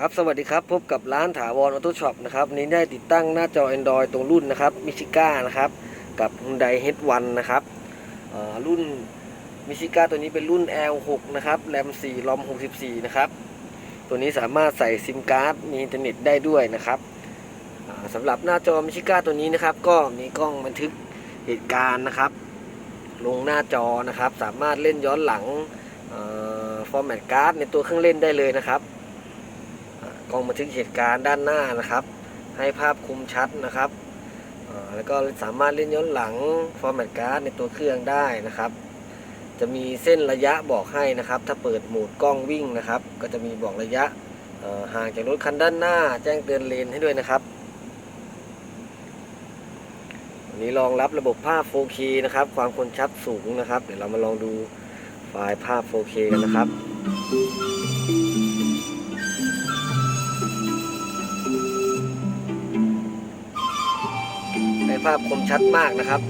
ครับสวัสดีครับ พบกับร้านถาวรออโต้ช็อปนะครับนนี้ได้ติดตั้งหน้าจอ Android ตรงรุ่นนะครับมิชิก้านะครับ กับ Hyundai H1 นะครับรุ่นมิชิก้าตัวนี้เป็นรุ่น L6 นะครับแรม4 ROM 64 นะครับ ตัวนี้สามารถใส่ซิมการ์ดมีอินเทอร์เน็ตได้ด้วยนะครับสำหรับหน้าจอมิชิก้าตัวนี้นะครับ ก็มีกล้องบันทึกเหตุการณ์นะครับ ลงหน้าจอนะครับ สามารถเล่นย้อนหลังฟอร์แมตการ์ดในตัวเครื่องเล่นได้เลยนะครับ ล้องบันทึกเหตุการณ์ด้านหน้านะครับ ให้ภาพคมชัดนะครับแล้วก็สามารถเล่นย้อนหลังฟอร์แมตการ์ดในตัวเครื่องได้นะครับ จะมีเส้นระยะบอกให้นะครับ ถ้าเปิดโหมดกล้องวิ่งนะครับ ก็จะมีบอกระยะห่างจากรถคันด้านหน้า แจ้งเตือนเลนให้ด้วยนะครับวันนี้รองรับระบบภาพ 4K นะครับ ความคมชัดสูงนะครับ เดี๋ยวเรามาลองดูไฟล์ภาพ 4K กันนะครับ ภาพคมชัดมากนะครับ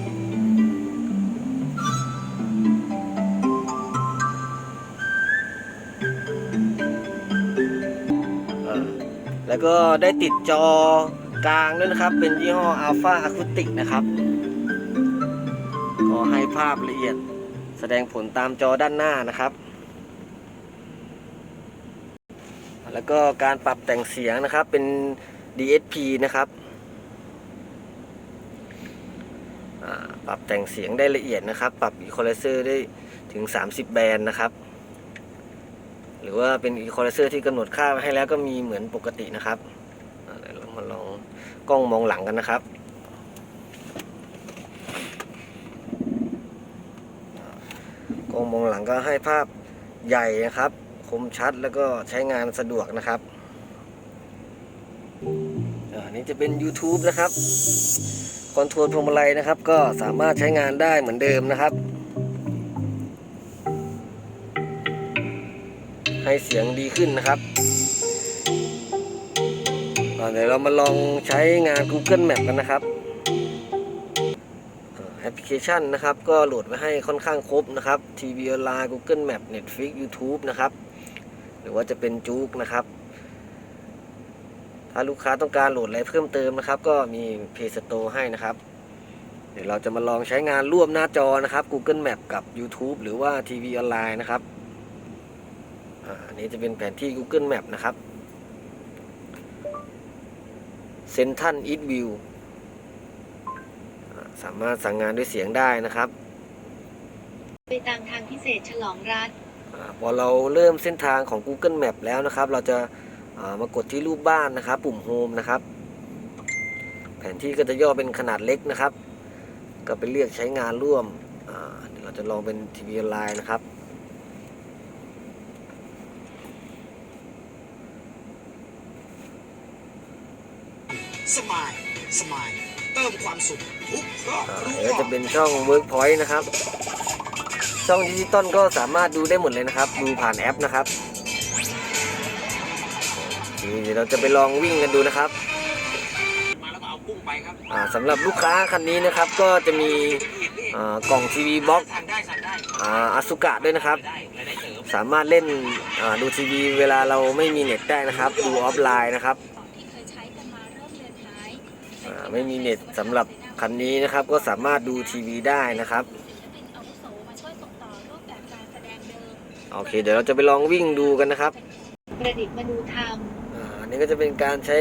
แล้วก็ได้ติดจอกลางด้วยนะครับ เป็นยี่ห้อ Alpha Acoustic นะครับ ก็ให้ภาพละเอียดแสดงผลตามจอด้านหน้านะครับ แล้วก็การปรับแต่งเสียงนะครับเป็น DSP นะครับอ่า ปรับแต่งเสียงได้ละเอียดนะครับ ปรับ Equalizer ได้ถึง 30 แบนด์นะครับ หรือว่าเป็น Equalizer ที่กำหนดค่าไว้ให้แล้วก็มีเหมือนปกตินะครับเดี๋ยวเรามาลองกล้องมองหลังกันนะครับกล้องมองหลังก็ให้ภาพใหญ่นะครับ คมชัดแล้วก็ใช้งานสะดวกนะครับอ่าอันนี้จะเป็น YouTube นะครับ คอนโทรลพวงมาลัยนะครับ ก็สามารถใช้งานได้เหมือนเดิมนะครับ ให้เสียงดีขึ้นนะครับเดี๋ยวเรามาลองใช้งาน Google Map กันนะครับแอปพลิเคชันนะครับ ก็โหลดไว้ให้ค่อนข้างครบนะครับ TV ออนไลน์ Google Map Netflix YouTube นะครับ หรือว่าจะเป็นจุกนะครับ ถ้าลูกค้าต้องการโหลดอะไรเพิ่มเติมนะครับ ก็มี Play Store ให้นะครับ เดี๋ยวเราจะมาลองใช้งานร่วมหน้าจอนะครับ Google Map กับ YouTube หรือว่า TV ออนไลน์นะครับอ่าอันนี้จะเป็นแผนที่ Google Map นะครับ Central East View อ่าสามารถสั่งงานด้วยเสียงได้นะครับ ไปตามทางพิเศษฉลองรัฐอาพอเราเริ่มเส้นทางของ Google Map แล้วนะครับ เราจะอ่า มากดที่รูปบ้านนะครับ ปุ่ม Home นะครับ แผนที่ก็จะย่อเป็นขนาดเล็กนะครับ ก็ไปเลือกใช้งานร่วมอ่าเดี๋ยวเราจะลองเป็นทีวีออนไลน์นะครับสมายสมายเติมความสุขทุกครอบอ่าครัเดี๋ยววจะเป็นช่อง Workpoint นะครับ ช่องดิจิตอลก็สามารถดูได้หมดเลยนะครับ ดูผ่านแอปนะครับ โอเคเดี๋ยวเราจะไปลองวิ่งกันดูนะครับมาแล้วก็เอากุ้งไปครับอ่าสำหรับลูกค้าคันนี้นะครับก็จะมีอ่ากล่องทีวีบ็อกสั่งได้สั่งได้อ่าอสุกะด้วยนะครับ ได้รายได้เสริมสามารถเล่นอ่าดูทีวีเวลาเราไม่มีเน็ตได้นะครับ ดูออฟไลน์นะครับที่เคยใช้กันมาเริ่มเลือนหายอ่าไม่มีเน็ตสำหรับคันนี้นะครับก็สามารถดูทีวีได้นะครับศิลปินอาวุโสมาช่วยส่งต่อรูปแบบการแสดงเดิม โอเค เดี๋ยวเราจะไปลองวิ่งดูกันนะครับ ประดิษฐ์มนูธรรม อันนี้ก็จะเป็นการใช้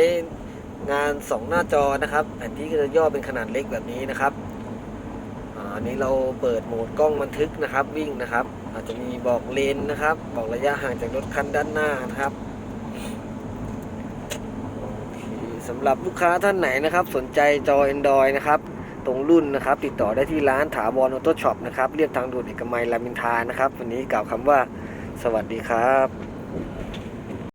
งานสองหน้าจอนะครับ แผนที่ก็จะย่อเป็นขนาดเล็กแบบนี้นะครับอ่าอันนี้เราเปิดโหมดกล้องบันทึกนะครับ วิ่งนะครับ อาจจะมีบอกเลนนะครับ บอกระยะห่างจากรถคันด้านหน้านะครับสำหรับลูกค้าท่านไหนนะครับ สนใจจอ Android นะครับ ตรงรุ่นนะครับ ติดต่อได้ที่ร้านถาวรออโต้ช็อปนะครับเรียบทางด่วนเอกมัยรามินทานะครับ วันนี้กล่าวคำว่า สวัสดีครับ